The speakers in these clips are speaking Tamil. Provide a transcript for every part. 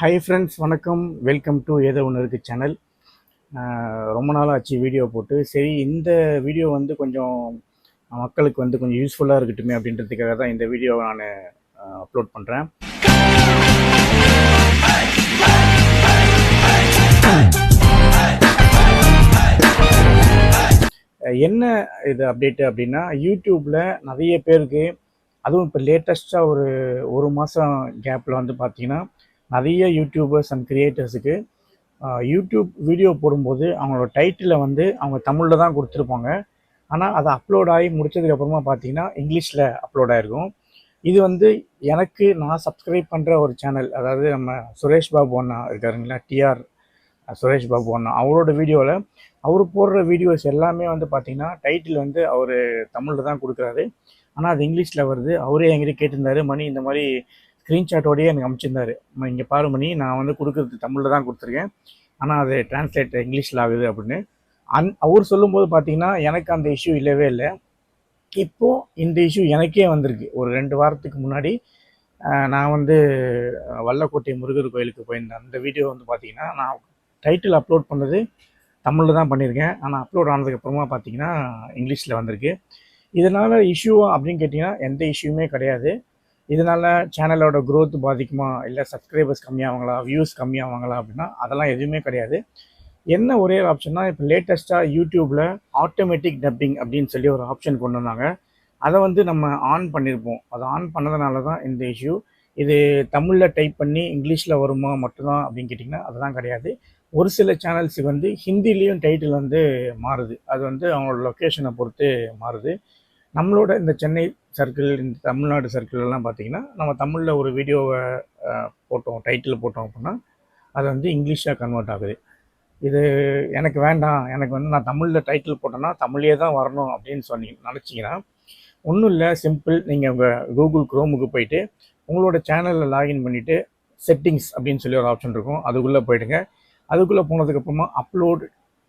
ஹை ஃப்ரெண்ட்ஸ் வணக்கம். வெல்கம் டு ஏதோ ஒன்று இருக்குது சேனல் ரொம்ப நாள் ஆச்சு வீடியோ போட்டு. சரி இந்த வீடியோ வந்து கொஞ்சம் மக்களுக்கு வந்து கொஞ்சம் யூஸ்ஃபுல்லாக இருக்கட்டுமே அப்படின்றதுக்காக தான் இந்த வீடியோவை நான் அப்லோட் பண்ணுறேன் என்ன இது அப்டேட்டு அப்படின்னா யூடியூப்பில் நிறைய பேருக்கு அதுவும் இப்போ லேட்டஸ்ட்டாக ஒரு ஒரு மாதம் கேப்பில் வந்து பார்த்திங்கன்னா நிறைய யூடியூபர்ஸ் அண்ட் கிரியேட்டர்ஸுக்கு யூடியூப் வீடியோ போடும்போது அவங்களோட டைட்டிலில் வந்து அவங்க தமிழில் தான் கொடுத்துருப்பாங்க. ஆனால் அது அப்லோட் ஆகி முடித்ததுக்கப்புறமா பார்த்தீங்கன்னா இங்கிலீஷில் அப்லோட் ஆகிருக்கும் இது வந்து எனக்கு நான் சப்ஸ்கிரைப் பண்ணுற ஒரு சேனல் அதாவது நம்ம சுரேஷ் பாபு அண்ணா இருக்காருங்களா டிஆர் சுரேஷ் பாபு அண்ணா அவரோட வீடியோவில் அவர் போடுற வீடியோஸ் எல்லாமே வந்து பார்த்திங்கன்னா டைட்டில் வந்து அவர் தமிழில் தான் கொடுக்குறாரு. ஆனால் அது இங்கிலீஷில் வருது. அவரே என்கிட்ட கேட்டிருந்தாரு மணி இந்த மாதிரி ஸ்க்ரீன்ஷாட்டோடய எனக்கு அமைச்சிருந்தாரு. இங்கே பாரு மணி நான் வந்து கொடுக்குறது தமிழில் தான் கொடுத்துருக்கேன். ஆனால் அது டிரான்ஸ்லேட் இங்கிலீஷில் ஆகுது அப்படின்னு. அந் அவர் சொல்லும்போது பார்த்தீங்கன்னா எனக்கு அந்த இஷ்யூ இல்லவே இல்லை. இப்போது இந்த இஷ்யூ எனக்கே வந்திருக்கு. ஒரு ரெண்டு வாரத்துக்கு முன்னாடி நான் வந்து வல்லக்கோட்டை முருகர் கோயிலுக்கு போயிருந்தேன். அந்த வீடியோ வந்து பார்த்தீங்கன்னா நான் டைட்டில் அப்லோட் பண்ணது தமிழில் தான் பண்ணியிருக்கேன் ஆனால் அப்லோட் ஆனதுக்கப்புறமா பார்த்தீங்கன்னா இங்கிலீஷில் வந்திருக்கு. இதனால் இஷ்யூ அப்படின்னு கேட்டிங்கன்னா எந்த இஷ்யூமே கிடையாது. இதனால் சேனலோட க்ரோத் பாதிக்குமா? இல்லை சப்ஸ்கிரைபர்ஸ் கம்மியாவாங்களா? வியூஸ் கம்மியாவாங்களா? அப்படின்னா அதெல்லாம் எதுவுமே கிடையாது. என்ன ஒரே ஆப்ஷன்னா இப்போ லேட்டஸ்ட்டாக யூடியூப்பில் ஆட்டோமேட்டிக் டப்பிங் அப்படின்னு சொல்லி ஒரு ஆப்ஷன் கொண்டு வந்தாங்க. அதை வந்து நம்ம ஆன் பண்ணியிருப்போம் அதை ஆன் பண்ணதுனால தான் இந்த இஷ்யூ இது தமிழில் டைப் பண்ணி இங்கிலீஷில் வருமா மட்டும்தான் அப்படின்னு கேட்டிங்கன்னா அதெல்லாம் கிடையாது. ஒரு சில சேனல்ஸுக்கு வந்து ஹிந்திலேயும் டைட்டில் வந்து மாறுது. அது வந்து அவங்களோட லொக்கேஷனை பொறுத்து மாறுது. நம்மளோட இந்த சென்னை சர்க்கிள் இந்த தமிழ்நாடு சர்க்கிள் எல்லாம் பார்த்தீங்கன்னா நம்ம தமிழில் ஒரு வீடியோவை போட்டோம் டைட்டில் போட்டோம் அப்படின்னா அது வந்து இங்கிலீஷாக கன்வெர்ட் ஆகுது. இது எனக்கு வேண்டாம் எனக்கு வந்து நான் தமிழில் டைட்டில் போட்டேன்னா தமிழே தான் வரணும் அப்படின்னு சொன்னி நினச்சிங்கன்னா ஒன்றும் இல்லை சிம்பிள் நீங்கள் உங்கள் கூகுள் க்ரோமுக்கு போயிட்டு உங்களோட சேனலில் லாகின் பண்ணிவிட்டு செட்டிங்ஸ் அப்படின்னு சொல்லி ஒரு ஆப்ஷன் இருக்கும். அதுக்குள்ளே போயிடுங்க. அதுக்குள்ளே போனதுக்கப்புறமா அப்லோட்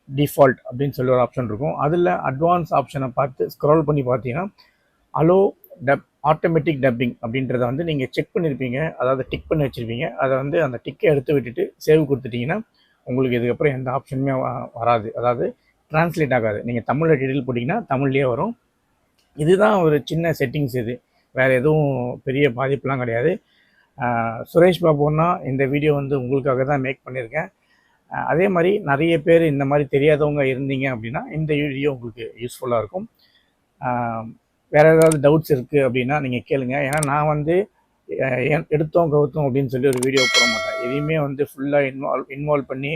டிஃபால்ட் அப்படின்னு சொல்லி ஒரு ஆப்ஷன் இருக்கும். அதில் அட்வான்ஸ் ஆப்ஷனை பார்த்து ஸ்க்ரால் பண்ணி பார்த்தீங்கன்னா அலோ டப் ஆட்டோமேட்டிக் டப்பிங் அப்படின்றத வந்து நீங்கள் செக் பண்ணியிருப்பீங்க அதாவது டிக் பண்ணி வச்சுருப்பீங்க. அதை வந்து அந்த டிக்கை எடுத்து விட்டுட்டு சேவ் கொடுத்துட்டீங்கன்னா உங்களுக்கு இதுக்கப்புறம் எந்த ஆப்ஷனுமே வராது. அதாவது டிரான்ஸ்லேட் ஆகாது. நீங்கள் தமிழில் டீட்டெயில் போட்டிங்கன்னா தமிழ்லேயே வரும். இதுதான் ஒரு சின்ன செட்டிங்ஸ் இது. வேறு எதுவும் பெரிய பாதிப்புலாம் கிடையாது. சுரேஷ் பாபுன்னா இந்த வீடியோ வந்து உங்களுக்காக தான் மேக் பண்ணியிருக்கேன். அதே மாதிரி நிறைய பேர் இந்த மாதிரி தெரியாதவங்க இருந்தீங்க அப்படின்னா இந்த வீடியோ உங்களுக்கு யூஸ்ஃபுல்லாக இருக்கும். வேறு ஏதாவது டவுட்ஸ் இருக்குது அப்படின்னா நீங்கள் கேளுங்க. ஏன்னா நான் வந்து எடுத்தோம் கவுத்தோம் அப்படின்னு சொல்லி ஒரு வீடியோ போட மாட்டேன். எதையுமே வந்து ஃபுல்லாக இன்வால்வ் இன்வால்வ் பண்ணி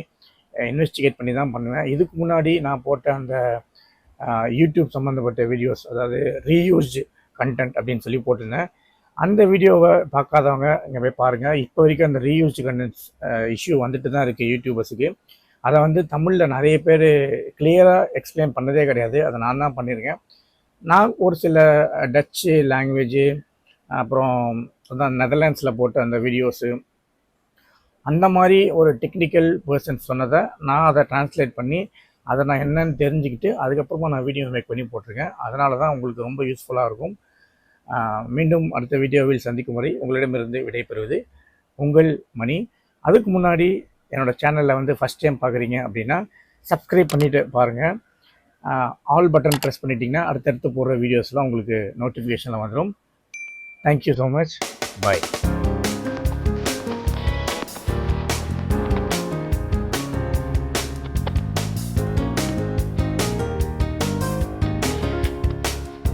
இன்வெஸ்டிகேட் பண்ணி தான் பண்ணுவேன். இதுக்கு முன்னாடி நான் போட்ட அந்த யூடியூப் சம்மந்தப்பட்ட வீடியோஸ் அதாவது ரீயூஸ்டு கண்டென்ட் அப்படின்னு சொல்லி போட்டிருந்தேன். அந்த வீடியோவை பார்க்காதவங்க இங்கே போய் பாருங்கள் இப்போ வரைக்கும் அந்த ரீயூஸ்டு கண்டென்ட்ஸ் இஷ்யூ வந்துட்டு தான் இருக்குது யூடியூபர்ஸுக்கு அதை வந்து தமிழில் நிறைய பேர் கிளியராக எக்ஸ்பிளைன் பண்ணதே கிடையாது. அதை நான் தான் பண்ணியிருக்கேன் நான் ஒரு சில டச்சு லாங்குவேஜு அப்புறம் அதான் நெதர்லாண்ட்ஸில் போட்ட அந்த வீடியோஸு அந்த மாதிரி ஒரு டெக்னிக்கல் பர்சன் சொன்னதை நான் அதை டிரான்ஸ்லேட் பண்ணி அதை நான் என்னன்னு தெரிஞ்சுக்கிட்டு அதுக்கப்புறமா நான் வீடியோ மேக் பண்ணி போட்டிருக்கேன். அதனால தான் உங்களுக்கு ரொம்ப யூஸ்ஃபுல்லாக இருக்கும். மீண்டும் அடுத்த வீடியோவில் சந்திக்கும் வரை உங்களிடமிருந்து விடைபெறுவது உங்கள் மணி. அதுக்கு முன்னாடி என்னோடய சேனலில் வந்து ஃபஸ்ட் டைம் பார்க்குறீங்க அப்படின்னா சப்ஸ்கிரைப் பண்ணிவிட்டு பாருங்கள் ஆல் பட்டன் ப்ரெஸ் பண்ணிட்டீங்கன்னா அடுத்தடுத்து போடுற வீடியோஸ்லாம் உங்களுக்கு நோட்டிஃபிகேஷனில் வந்துடும் தேங்க்யூ ஸோ மச் பாய்